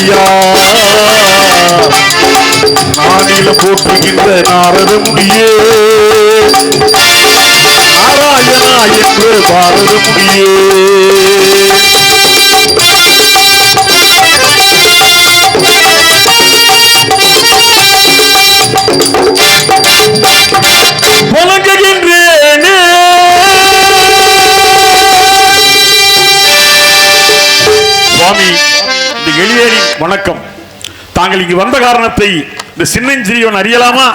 ஐயா. நானில போற்றுகின்ற நாரத முடியே நாராயணா என்று பாரத முடியே சுவாமி எளியேரின் வணக்கம். தாங்கள் இங்கு வந்த காரணத்தை இந்த சின்னஞ்சிறியவன் அறியலாமா?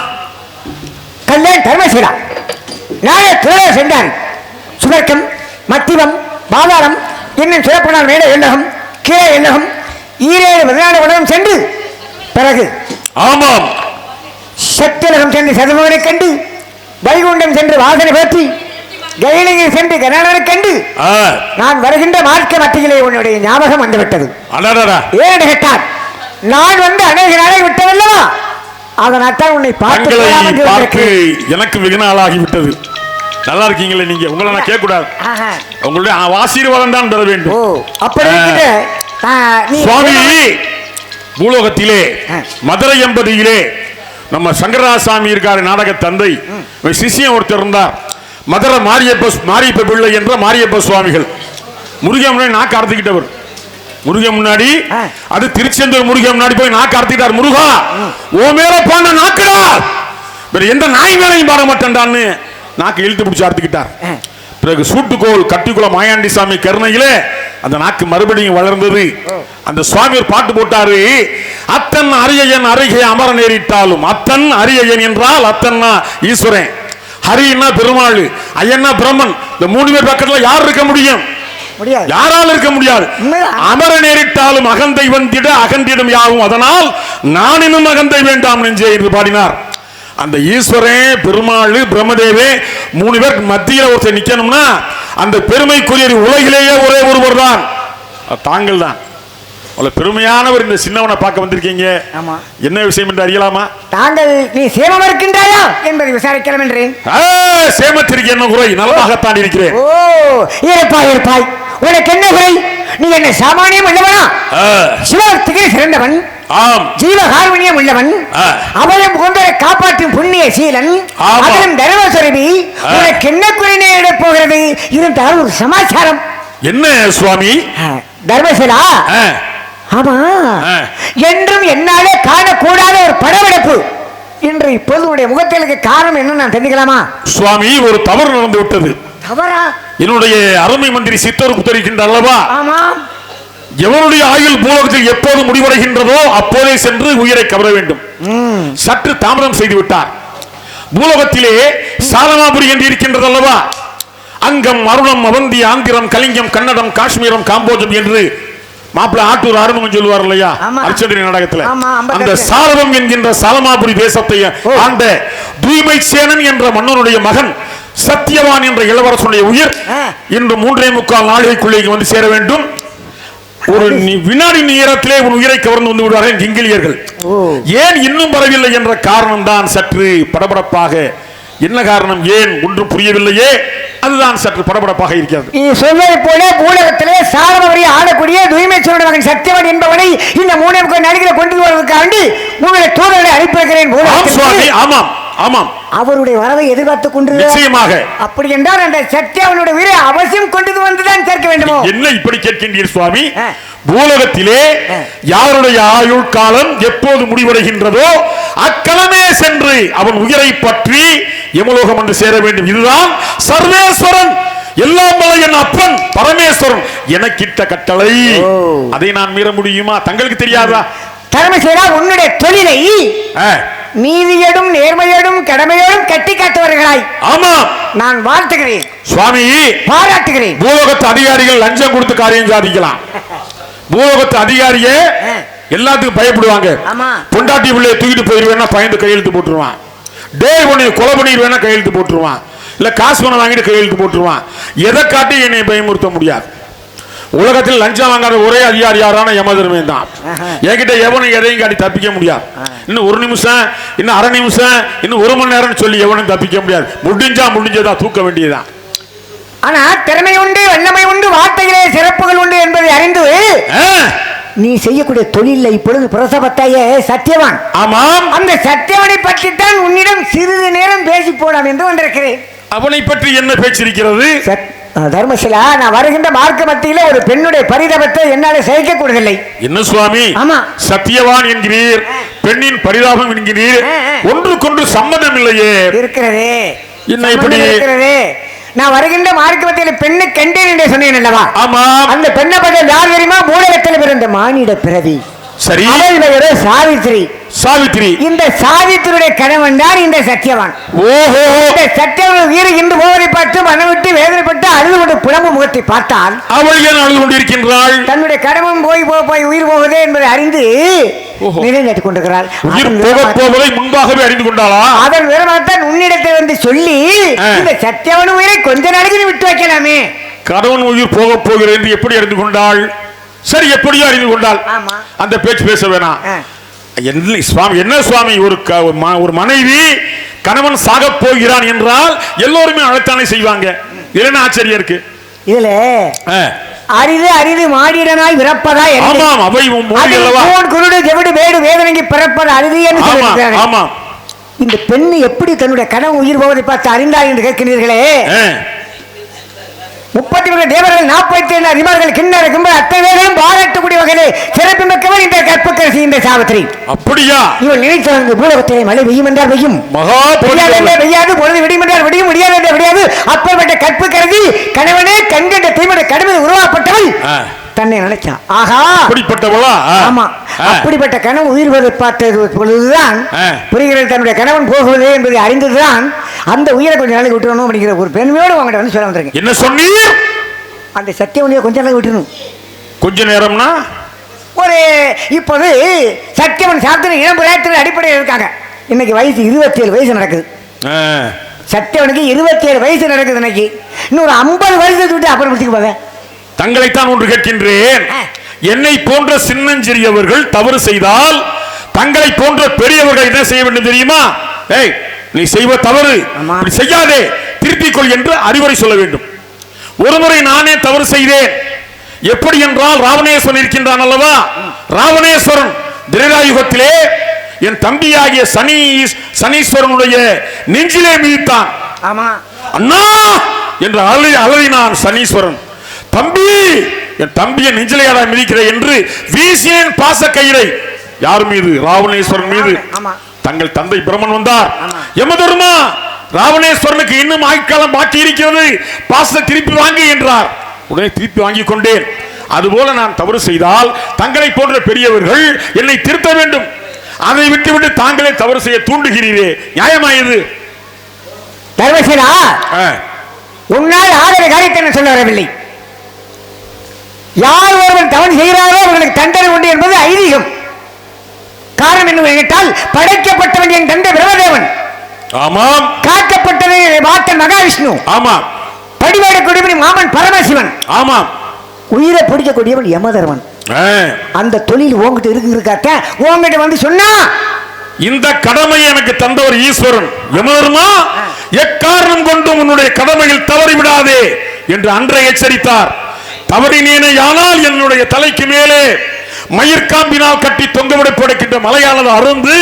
கல்யாண் தர்மசீலா. நானே துறையை சென்றான். சுவர்க்கம் மத்திவம் பாதாளம் இன்னும் சிறப்புனால் மேலே எண்ணகம் கீழே எண்ணகம் ஈரேழு பதினாலு உலகம் சென்று பிறகு ஆமாம். சத்தியலகம் சென்று சதுமகனை கண்டு வைகுண்டம் சென்று வாசனை பற்றி கைலகிரி சென்று கனடனை கண்டு நான் வருகின்ற மார்க்க மத்தியிலே உன்னுடைய ஞாபகம் வந்துவிட்டது. ஏன் கேட்டான் நான் வந்து அநேக நாளை விட்டதல்லவா? அதனால் தான் உன்னை பார்த்து பார்த்து. எனக்கு வெகு நாளாகி விட்டது. நல்லா இருக்கீங்களே நீங்க. உங்களை நான் கேட்க கூடாது. உங்களுடைய ஆசீர்வாதம் தான் பெற வேண்டும். அப்படி சுவாமி பூலோகத்திலே. மதுரை எம்பதியிலே நம்ம சங்கரராசாமி இருக்காரு நாடக தந்தை. சிஷ்யன் ஒருத்தர் இருந்தார். மதுரை மாரியப்ப மாரியப்ப பிள்ளை என்ற மாரியப்ப சுவாமிகள். முருகன் முன்னாடி நாக்கு அறுத்துக்கிட்டவர் முருகன் முன்னாடி. அது திருச்செந்தூர் முருகன் முன்னாடி போய் நாக்கு அறுத்துக்கிட்டார் முருகா ஓ மேல பாண்ட நாக்குடா. வேற எந்த நாய் மேலையும் பாட மாட்டேன்டான்னு நாக்கு இழுத்து பிடிச்சு அறுத்துக்கிட்டார். பிறகு சூட்டுக்கோள் கட்டிக்குளம் மாயாண்டி சாமி கருணையிலே அந்த நாக்கு மறுபடியும் வளர்ந்தது. அந்த சுவாமி ஒரு பாட்டு போட்டாரு. அத்தன் அரியன் அருகே அமர நேரிட்டாலும் அத்தன் அரியன் என்றால் அத்தன்னா ஈஸ்வரன். ஹரின்னா பெருமாள் ஐயன்னா பிரம்மன்? இந்த மூணு பேர் பக்கத்துல யார் இருக்க முடியும்? யாரால் இருக்க முடியாது. அமர நேரிட்டாலும் அகந்தை வந்திட அகந்திடம் யாவும். அதனால் நானினும் அகந்தை வேண்டாம் நெஞ்சே என்று பாடினார். அந்த ஈஸ்வரன் பெருமாள் பிரம்மதேவே மூணு பேர் மத்தியில ஒருத்தர் நிக்கணும்னா அந்த பெருமைக்குரிய உலகிலேயே ஒரே ஒருவர் தான். தாங்கள் தான் அவ்வளவு பெருமையானவர் இந்த சின்னவனை பார்க்க வந்திருக்கீங்க. ஆமா. என்ன விஷயம் என்று அறியலாமா? தாங்கள் நீ சேமம் இருக்கின்றாயா என்பதை விசாரிக்கலாம் என்றேன். ஆ, சேமத்திற்கு என்ன குறை? நலமாகத்தான் இருக்கிறேன். ஓ இருப்பாய் இருப்பாய் உனக்கு என்ன குறை? நீ என்ன சாமானியம் உள்ளவனா? ஆ, சிவபக்திக்கு சிறந்தவன். ஆம். ஜீவகாருண்யம் உள்ளவன். ஆ. அவயம் கொண்டரை காப்பாற்றும் புண்ணிய சீலன். தர்மசுரபி. ஆ. உனக்கு என்ன குறை நேரிடப் போகிறது? இருந்தால் ஒரு சமாச்சாரம். என்ன சுவாமி? தர்மசிலா ஆ, ஆமா. என்றும் என்னாலே காணக்கூடாத ஒரு படவெடுப்பு இன்று இப்போது முகத்திலுக்கு காரணம் என்ன நான் தெரிஞ்சுக்கலாமா? சுவாமி ஒரு தவறு நடந்து விட்டது. தவறா? என்னுடைய அருமை மந்திரி சித்தருக்கு தெரிவிக்கின்ற அல்லவா? ஆமா. எவருடைய ஆயுள் பூலோகத்தில் எப்போது முடிவடைகின்றதோ அப்போதே சென்று உயிரை கவர வேண்டும். சற்று தாமதம் செய்து விட்டார். பூலோகத்திலே சாலமாபுரி என்று இருக்கின்றது அல்லவா? அங்கம் அருணம் அவந்தி ஆந்திரம் கலிங்கம் கன்னடம் காஷ்மீரம் காம்போஜம் என்று மாப்பிள்ளை ஆட்டூர் ஆறுமுகம் சொல்லுவார் இல்லையா. அர்ச்சந்திரி நாடகத்துல. அந்த சாரவம் என்கின்ற சாலமாபுரி தேசத்தை. ஆண்ட தூய்மை சேனன் என்ற மன்னனுடைய மகன் சத்தியவான் என்ற இளவரசனுடைய உயிர். இன்று மூன்றே முக்கால் நாளைக்குள்ளே இங்கு வந்து சேர வேண்டும் ஒரு வினாடி நேரத்திலே உன் உயிரை கவர்ந்து வந்து விடுவார்கள் கிங்கிலியர்கள். ஏன் இன்னும் வரவில்லை என்ற காரணம் தான் சற்று படபடப்பாக என்ன காரணம் ஏன் ஒன்றும் புரியவில்லையே அதுதான் சற்று படபடப்பாக இருக்கிறது. நீ சொல்வதை போல பூலகத்திலே சாரவரி ஆளக்கூடிய தூய்மை சூழல் மகன் சத்தியவன் என்பவனை இந்த மூணு நடிகரை கொண்டு வருவதற்காண்டி உங்களை தூதர்களை அனுப்பியிருக்கிறேன். ஆமாம் ஆமாம். அவருடைய வரவை எதிர்பார்த்துக் கொண்டு நிச்சயமாக. அப்படி என்றால் அந்த சத்தியவனுடைய உயிரை அவசியம் கொண்டு வந்துதான் சேர்க்க வேண்டுமோ? என்ன இப்படி கேட்கின்றீர் சுவாமி. பூலகத்திலே. யாருடைய ஆயுள் காலம் எப்போது முடிவடைகின்றதோ அக்களமே சென்று அவன் உயிரை பற்றி எமலோகம் என்று சேர வேண்டும். இதுதான் சர்வேஸ்வரன். எல்லாம் என் அப்பன் பரமேஸ்வரன். எனக்கிட்ட கட்டளை. அதை நான் மீற முடியுமா? தங்களுக்கு தெரியாதா? தர்மசேனா உன்னுடைய தொழிலை நீதியோடும் நேர்மையோடும் கடமையோடும் கட்டி காட்டுவார்களாய். ஆமா. நான் வாழ்த்துகிறேன். சுவாமி பாராட்டுகிறேன். பூலோகத்து அதிகாரிகள் லஞ்சம் கொடுத்து காரியம் சாதிக்கலாம். பூலோகத்து அதிகாரியே. எல்லாத்துக்கும் பயப்படுவாங்க. பொண்டாட்டி பிள்ளைய தூக்கிட்டு போயிருவேன்னா பயந்து கையெழுத்து போட்டுருவான். டே உன்னை கொலை பண்ணிடுவேன்னா கையெழுத்து போட்டுருவான். இல்ல காசு பணம் வாங்கிட்டு கையெழுத்து போட்டுருவான். எதை காட்டி என்னை பயமுறுத்த முடியாது. உலகத்தில் லஞ்சம் வாங்காத ஒரே அதிகாரி யாரான யமதர்மே தான். என்கிட்ட எவனும் எதையும் காட்டி தப்பிக்க முடியாது. இன்னும் ஒரு நிமிஷம் இன்னும் அரை நிமிஷம் இன்னும் ஒரு மணி நேரம்னு சொல்லி எவனும் தப்பிக்க முடியாது. முடிஞ்சா முடிஞ்சதா தூக்க வேண்டியதுதான். ஆனா திறமை உண்டு வல்லமை உண்டு வார்த்தைகளே சிறப்புகள் உண்டு என்பதை அறிந்து நீ செய்யக்கூடிய தொழில இப்பொழுது பிரசவத்தாயே சத்தியவான். ஆமாம். அந்த சத்தியவனை பற்றித்தான் உன்னிடம் சிறிது நேரம் பேசி போலாம் என்று வந்திருக்கிறேன். அவனை பற்றி என்ன பேச்சிருக்கிறது? தர்மசிலா நான் வருகின்ற மார்க்க மத்தியில ஒரு பெண்ணுடைய பரிதாபத்தை என்னால சகிக்க கூடவில்லை. என்ன சுவாமி? ஆமா. சத்தியவான் என்கிறீர் பெண்ணின் பரிதாபம் என்கிறீர். ஒன்றுக்கொன்று சம்மதம் இல்லையே. இருக்கிறதே. என்ன இப்படி? இருக்கிறதே. நான் வருகின்ற மார்க்க மத்தியில பெண்ணை கண்டேன் என்று சொன்னேன் அல்லவா? அந்த பெண்ணை பற்றி யார் தெரியுமா? மூலகத்தில் பிறந்த மானிட பிறவி. சரி. அவள் பெயரோ சாவித்திரி. சாவித்திரி. இந்த சாவித்திரியுடைய கணவன் தான் இந்த சத்தியவான். ஓஹோ. இந்த சத்தியவன் வீடு இன்று போவதை பார்த்து மனம் விட்டு வேதனைப்பட்டு அழுது கொண்டு புலம்பு முகத்தை பார்த்தால் அவள் ஏன் அழுது கொண்டிருக்கின்றாள்? தன்னுடைய கடமும் போய் போய் போய் உயிர் போவதே என்பதை அறிந்து. நிலைநாட்டி கொண்டிருக்கிறாள். போக போவதை முன்பாகவே அறிந்து கொண்டாளா? அதன் விவரமாகத்தான் உன்னிடத்தை வந்து சொல்லி. இந்த சத்தியவன் உயிரை கொஞ்ச நாளைக்கு விட்டு வைக்கலாமே. கணவன் உயிர் போக போகிறது என்று எப்படி அறிந்து கொண்டாள்? சரி எப்படியோ அறிந்து கொண்டாள் ஆமா. அந்த பேச்சு பேச வேணாம். என்ன சுவாமி என்ன சுவாமி ஒரு ஒரு மனைவி கணவன் சாகப் போகிறான் என்றால் எல்லோருமே அழைத்தானே செய்வாங்க என்ன ஆச்சரியம் இருக்கு இதுல. அரிது அரிது மாடிடனாய் பிறப்பதா ஆமாம் அவை குருடு ஜெவிடு வேடு வேதனைக்கு பிறப்பது அரிது என்று. ஆமாம் இந்த பெண் எப்படி தன்னுடைய கனவு உயிர் போவதை பார்த்து அறிந்தார் என்று கேட்கிறீர்களே. முப்பத்தி மூணு தேவர்கள் நாற்பத்தி ஏழு அதிபர்கள் கிண்ணறு கும்பல் அத்தனை பேர்களும் பாராட்டக்கூடிய வகையிலே சிறப்பு மிக்கவர் இந்த கற்பக்கரசி இந்த சாவித்திரி. அப்படியா? இவள் நினைத்தவங்க பூலகத்திலே மழை பெய்யும் என்றால் பெய்யும். மகா பெய்யாது பெய்யாது பொழுது விடியும் என்றால் விடியும் முடியாது என்றால் விடியாது. அப்பேற்பட்ட கற்பு கருதி கணவனே கண்கண்ட தீமட கடுமை உருவாக்கப்பட்டவள். தன்னை நினைச்சான். ஆகா! அப்படிப்பட்டவளா. ஆமா. அப்படிப்பட்ட கனவு உயிர் வருவதை பார்த்தது பொழுதுதான். புரிகிறது தன்னுடைய கணவன் போகுவது என்பதை அறிந்ததுதான் அந்த உயிரை கொஞ்ச நாளைக்கு விட்டுறணும் அப்படிங்கிற ஒரு பெண்மையோடு உங்கள்கிட்ட வந்து சொல்ல வந்திருக்கேன். என்ன சொன்னீர்? அந்த சத்தியவனியை கொஞ்ச நாளைக்கு விட்டுறணும். கொஞ்ச நேரம்னா? ஒரு இப்போது சத்தியவன் சாத்திர இளம் பிராயத்தின் அடிப்படையில் இருக்காங்க. இன்னைக்கு வயசு இருபத்தி ஏழு வயசு நடக்குது. சத்தியவனுக்கு இருபத்தி ஏழு வயசு நடக்குது இன்னைக்கு. இன்னும் ஒரு ஐம்பது வயசு விட்டு அப்புறம் பிடிச்சிக்கு போவேன். தங்களைத்தான் ஒன்று கேட்கின்றேன். என்னை போன்ற சின்னஞ்சிறியவர்கள் தவறு செய்தால் தங்களை போன்ற பெரியவர்கள் என்ன செய்ய வேண்டும் தெரியுமா? ஏய் நீ செய்வ தவறு. இப்படி செய்யாதே. திருத்திக் கொள் என்று அறிவுரை சொல்ல வேண்டும். ஒருமுறை நானே தவறு செய்தேன். எப்படி என்றால் ராவணேஸ்வரன் இருக்கின்றான் அல்லவா? ராவணேஸ்வரன் திரேதாயுகத்திலே என் தம்பியாகிய சனி சனீஸ்வரனுடைய நெஞ்சிலே மிதித்தான். ஆமா. அண்ணா! என்று அலறி அலறினான் சனீஸ்வரன். தம்பி என் தம்பியை நெஞ்சிலையாடா மிதிக்கிற என்று வீசியேன் பாச கயிறை யார் மீது? ராவணேஸ்வரன் மீது. ஆமா. தங்கள் தந்தை பிரம்மன் வந்தார். ஆமா. யமதர்மா ராவணேஸ்வரனுக்கு இன்னும் ஆயுட்காலம் பாக்கி இருக்கிறது. பாசத்தை திருப்பி வாங்கு என்றார். உடனே திருப்பி வாங்கி கொண்டேன். அதுபோல நான் தவறு செய்தால் தங்களை போன்ற பெரியவர்கள் என்னை திருத்த வேண்டும். அதை விட்டுவிட்டு தாங்களே தவறு செய்ய தூண்டுகிறீரே. நியாயமாயது. தர்மசீலா ஆ. உன்னால் ஆகிற காரியத்தை சொல்ல வரவில்லை. யார் ஒருவன் தவறு செய்கிறாரோ அவர்களுக்கு தண்டனை உண்டு என்பது ஐதீகம். காரணம் என்ன கேட்டால் படைக்கப்பட்டவன் என் தந்தை பிரம்மதேவன். ஆமாம். காக்கப்பட்டது வாத்தன் மகாவிஷ்ணு. ஆமாம். படிவாடக்கூடியவன் மாமன் பரமசிவன். ஆமாம். உயிரை பிடிக்கக்கூடியவன் யமதர்மன். அந்த தொழில் உங்ககிட்ட இருக்கு இருக்காத்த உங்ககிட்ட வந்து சொன்னா? இந்த கடமை எனக்கு தந்தவர் ஈஸ்வரன். யமதர்மா எக்காரணம் கொண்டும் உன்னுடைய கடமையில் தவறி விடாதே என்று அன்றை எச்சரித்தார். தவறினேனே ஆனால் என்னுடைய தலைக்கு மேலே மயிர்காம்பினால் கட்டி தொங்கவிட படுக்கின்ற மலையானது அருந்து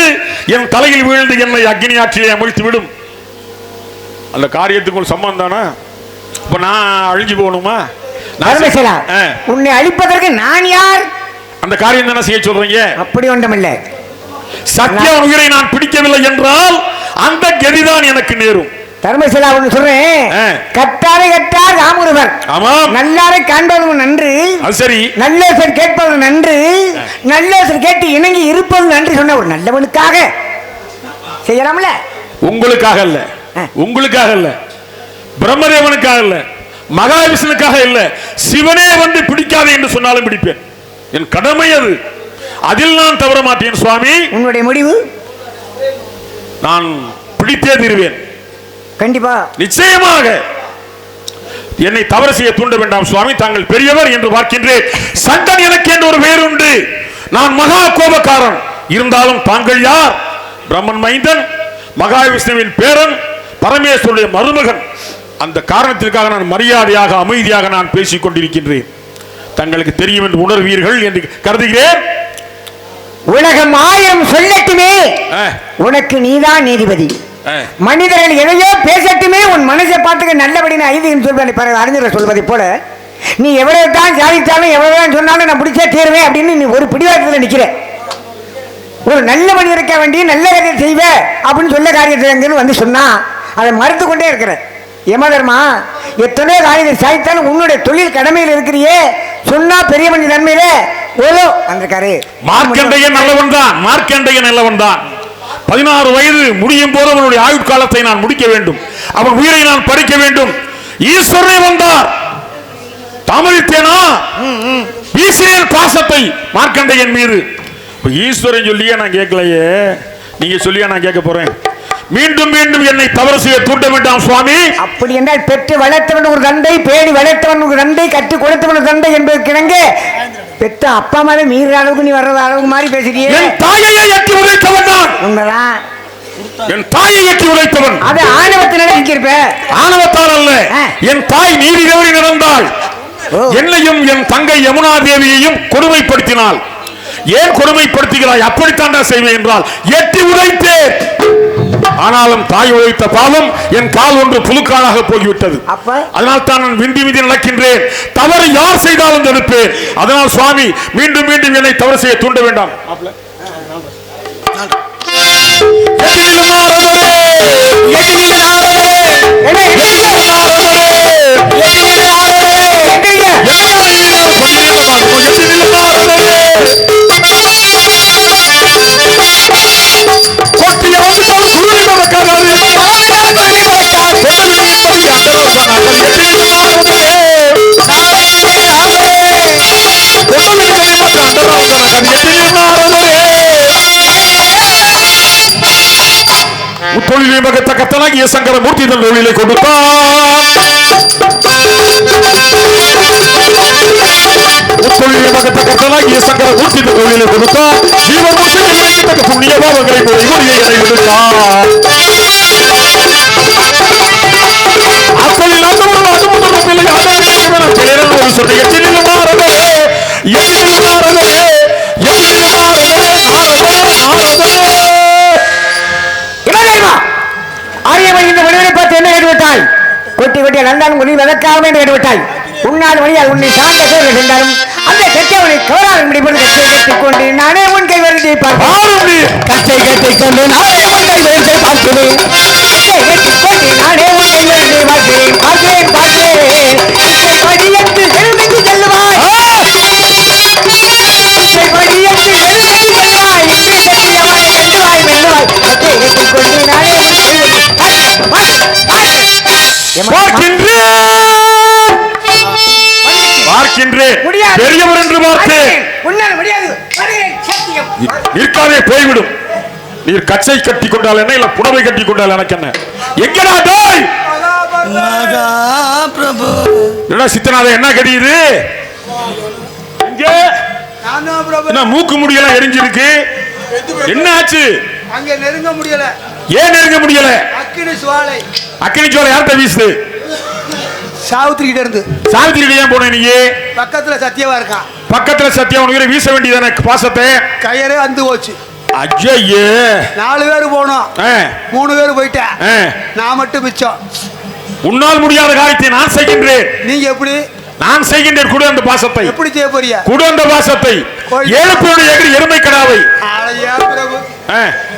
என் தலையில் வீழ்ந்து என்னை அக்னி ஆற்றிலே அமிழ்த்து விடும் அந்த காரியத்துக்கு ஒரு சம்பந்தம் தானே? இப்ப நான் அழிஞ்சு போகணுமா. உன்னை அழிப்பதற்கு நான் யார்? அந்த காரியம் தானே செய்ய சொல்றீங்க? அப்படி ஒன்றுமில்லை. சத்திய உயிரை நான் பிடிக்கவில்லை என்றால் அந்த கதிதான் எனக்கு நேரும். தர்மசிலா ஒன்று சொல்றேன். கட்டாரை கட்டார் ராமுருவர் நல்லாரை காண்பதும் நன்று. சரி. நல்லோசர் கேட்பது நன்று. நல்லோசர் கேட்டு இணங்கி இருப்பது நன்று சொன்ன ஒரு நல்லவனுக்காக. செய்யலாம்ல? உங்களுக்காக அல்ல. ஆ. உங்களுக்காக அல்ல. பிரம்மதேவனுக்காக இல்ல மகாவிஷ்ணுக்காக இல்ல. சிவனே வந்து பிடிக்காது என்று சொன்னாலும் பிடிப்பேன். என் கடமை அது. அதில் நான் தவற மாட்டேன் சுவாமி. உன்னுடைய முடிவு? நான் பிடித்தே தீருவேன். கண்டிப்பா. நிச்சயமாக. என்னை தவறு செய்ய தூண்ட வேண்டாம் சுவாமி. தாங்கள் பெரியவர் என்று பார்க்கின்றேன். சண்டன் எனக்கு என்று ஒரு பெயர் உண்டு நான் மகா கோபக்காரன். இருந்தாலும் தாங்கள் யார்? பிரம்மன் மைந்தன் மகாவிஷ்ணுவின் பேரன் பரமேஸ்வருடைய மருமகன். அந்த காரணத்திற்காக நான் மரியாதையாக அமைதியாக நான் பேசிக் கொண்டிருக்கின்றேன். தங்களுக்கு தெரியும் என்று உணர்வீர்கள் என்று கருதுகிறேன். உலகம் ஆயிரம் சொல்லட்டுமே. உனக்கு நீதான் நீதிபதி. மனிதர்கள் எதையோ பேசட்டுமே உன் மனசை பார்த்துக்க நல்லபடினு ஐதீகம் சொல்வாரு பிறகு அறிஞர் சொல்வதை போல நீ எவ்வளவு தான் சாதித்தாலும் எவ்வளவு தான் சொன்னாலும் நான் பிடிச்சே தீருவேன் அப்படின்னு நீ ஒரு பிடிவாதத்தில் நிக்கிற. ஒரு நல்ல மனிதருக்க வேண்டிய நல்ல காரியம் செய்வ அப்படின்னு சொல்ல காரியத்தில் வந்து சொன்னா அதை மறுத்து கொண்டே இருக்கிற. யமதர்மா எத்தனையோ காரியத்தை சாதித்தாலும் உன்னுடைய தொழில் கடமையில் இருக்கிறியே. சொன்னா பெரிய மனித நன்மையில ஓலோ வந்திருக்காரு. மார்க்கண்டையன் நல்லவன் தான் மார்க்கண்டையன் நல்லவன் தான் பதினாறு வயது முடியும் போது அவனுடைய ஆயுட்காலத்தை நான் முடிக்க வேண்டும். அவன் உயிரை நான் பறிக்க வேண்டும். ஈஸ்வரனே வந்தார். தமிழ்த்தேனா? வீசினேன் பாசத்தை மார்க்கண்டையன் மீது. ஈஸ்வரன் சொல்லியே நான் கேட்கலையே. நீங்க சொல்லியா நான் கேட்க போறேன். மீண்டும் மீண்டும் என்னை தவறு செய்ய தூண்ட வேண்டாம் சுவாமி. அப்படி என்றால் பெற்று வளர்த்தவன் ஒரு தந்தை பேடி வளர்த்தவன் ஒரு தந்தை கற்றுக் கொடுத்தவன் ஒரு தந்தை என்பதற்கு பெத்த அப்பா மேலே மீற அளவுக்கு நீ வர்றது அளவுக்கு மாதிரி பேசுறியே. என் தாயையை எட்டி உழைத்தவன் நான். உண்மைதான் என் தாயை எட்டி உழைத்தவன் அது ஆணவத்தினால இருக்கிருப்ப ஆணவத்தால் அல்ல. என் தாய் நீதி தவறி நடந்தாள். என்னையும் என் தங்கை யமுனா தேவியையும் கொடுமைப்படுத்தினாள். ஏன் கொடுமைப்படுத்துகிறாய் அப்படித்தான் நான் செய்வேன் என்றால் எட்டி உழைத்தேன் ஆனாலும் தாய் உழைத்த பாவம் என் கால் ஒன்று புழுக்காலாக போய்விட்டது? அதனால் தான் நான் விந்தி விந்தி நடக்கின்றேன் தவறு யார் செய்தாலும் தடுப்பேன் அதனால் சுவாமி மீண்டும் மீண்டும் என்னை தவறு செய்ய தூண்ட வேண்டாம் எதிரிலும் ஆரவரே? எதிரிலும் ஆரவரே, எதிரிலும் ஆரவரே. முத்தொழிலை மகத்த கத்தனாகிய சங்கர மூர்த்தி தன் தொழிலை கொடுத்தார் முத்தொழிலை மகத்த கத்தனாகிய சங்கர மூர்த்தி தன் தொழிலை கொடுத்தார் ஜீவன் முஷையில் வைக்கத்தக்க புண்ணிய பாவங்களை முறை முறையை விடுத்தார் அத்தொழில் அந்த ஒரு அது முதல் பிள்ளை ஆதாரம் பிள்ளைகள் ஒரு சொன்ன பார்த்து என்ன கேட்டுவிட்டாய் கொட்டி கொட்டி நந்தான் குடி வதற்காக என்று கேட்டுவிட்டாய் உன்னால் வழியால் உன்னை சார்ந்த சேவை சென்றாலும் அந்த கெட்டவனை கவராக முடிப்பது கட்சியை கட்டிக் கொண்டு நானே உன் கை வருதை பார்ப்பேன் கச்சை கட்டிக் கொண்டு நானே உன் கை வருதை பார்க்கிறேன். கச்சை கட்டிக் கொண்டு நானே உன் கை வருதை பார்க்கிறேன். பார்க்கிறேன் பார்க்கிறேன். படியத்து செல்விக்கு செல்லுவாய். படியத்து செல்விக்கு செல்லுவாய் இன்றி கட்டியவனை வெல்லுவாய் வெல்லுவாய் கச்சை கட்டிக் கொண்டு நானே உன் கை வருதை பார்க்கின்றேன். பார்க்கின்றேன் முடியாது. பெரியவர் என்று சத்தியம். நிற்காதே போய்விடும். நீர் கச்சை கட்டி கொண்டால் என்ன இல்ல புடவை கட்டி கொண்டால் எனக்கு என்ன? எங்கடா டேய்? மகா பிரபு என்ன சித்தநாத என்ன கடியுது இங்க என்ன மூக்கு முடியெல்லாம் எரிஞ்சிருக்கு? என்ன ஆச்சு? அங்க நெருங்க முடியல. ஏன் நெருங்க முடியல? அக்கினி சுவாலை. அக்கினி சோலை யார்கிட்ட வீசுது? சாவித்திரி கிட்ட இருந்து. சாவித்திரி ஏன் போன நீ பக்கத்துல சத்தியவா இருக்கான் பக்கத்துல சத்தியம் உனக்கு வீச வேண்டியதானே பாசத்தை? கயிறே அந்து போச்சு. ஐயே நாலு பேர் போனோம். மூணு பேர் போயிட்டேன். நான் மட்டும் மிச்சம். உன்னால் முடியாத காரியத்தை நான் செய்கின்றேன். நீங்க எப்படி? நான் செய்கின்றேன் குடு அந்த பாசத்தை. எப்படி செய்ய போறிய? குடு அந்த பாசத்தை. ஏழுப்போடு எகிரி எருமை கடாவை.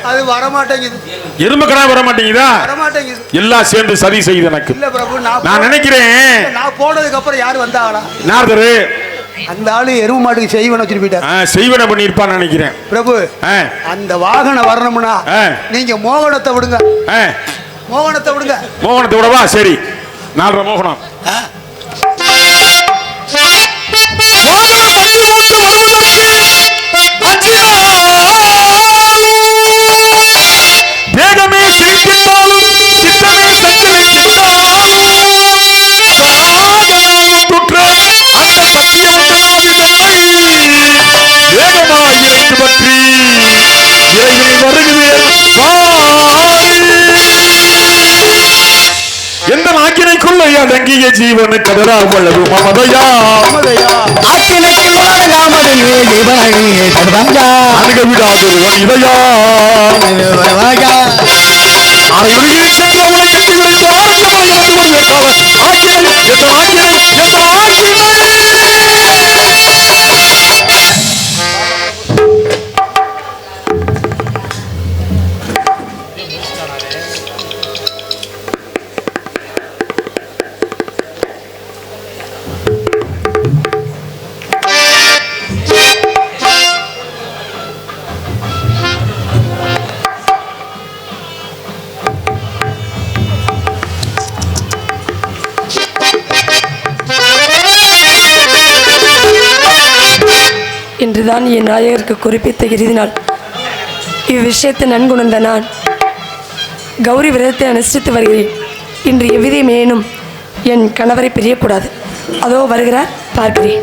அது வரமாட்டேங்குது. எருமை கடா வர மாட்டேங்குதா எல்லாம் சேர்ந்து சதி செய்யுது எனக்கு. இல்ல பிரபு நான் நினைக்கிறேன். நான் போனதுக்கு அப்புறம் யாரு வந்தாங்களா? நாரதரு. அந்த ஆளு எருவு மாட்டுக்கு செய்வன வச்சுட்டு போயிட்டார். ஆ, செய்வன பண்ணியிருப்பான்னு நினைக்கிறேன். பிரபு அந்த வாகனம் வரணும்னா. நீங்க மோகனத்தை விடுங்க. மோகனத்தை விடுங்க. மோகனத்தை விடவா? சரி. நாலரை மோகனம். வருகிறேன் பாடி எந்த ஆக்கினைக்குள்ள அடங்கிய ஜீவனு கடரா வளரு நான் என் நாயகருக்கு குறிப்பித்த இறுதினால் இவ்விஷயத்தை நன்குணர்ந்த நான் கௌரி விரதத்தை அனுஷ்டித்து வருகிறேன். இன்று எவ்விதமேனும் என் கணவரை பிரியக்கூடாது. அதோ வருகிறார் பார்க்கிறேன்.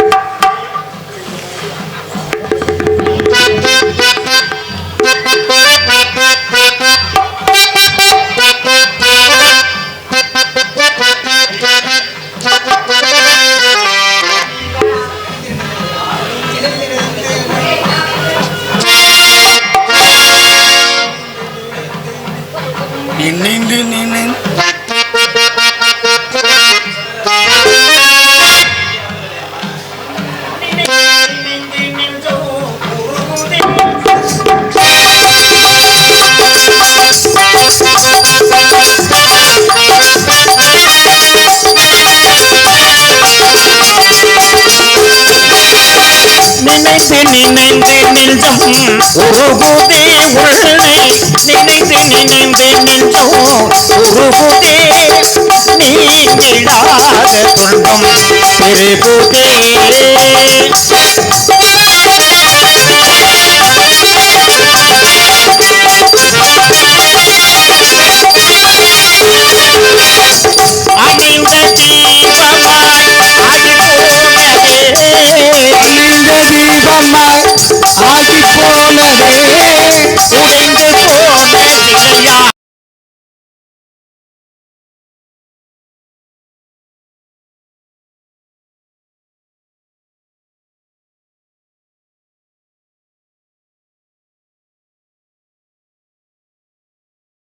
நினைத்து நினைந்து நெஞ்சம் உருகுதே உள்ளே நினைத்து நினைந்து நெஞ்சம் உருகுதே நீங்கிடாத துன்பம். பெருகுதே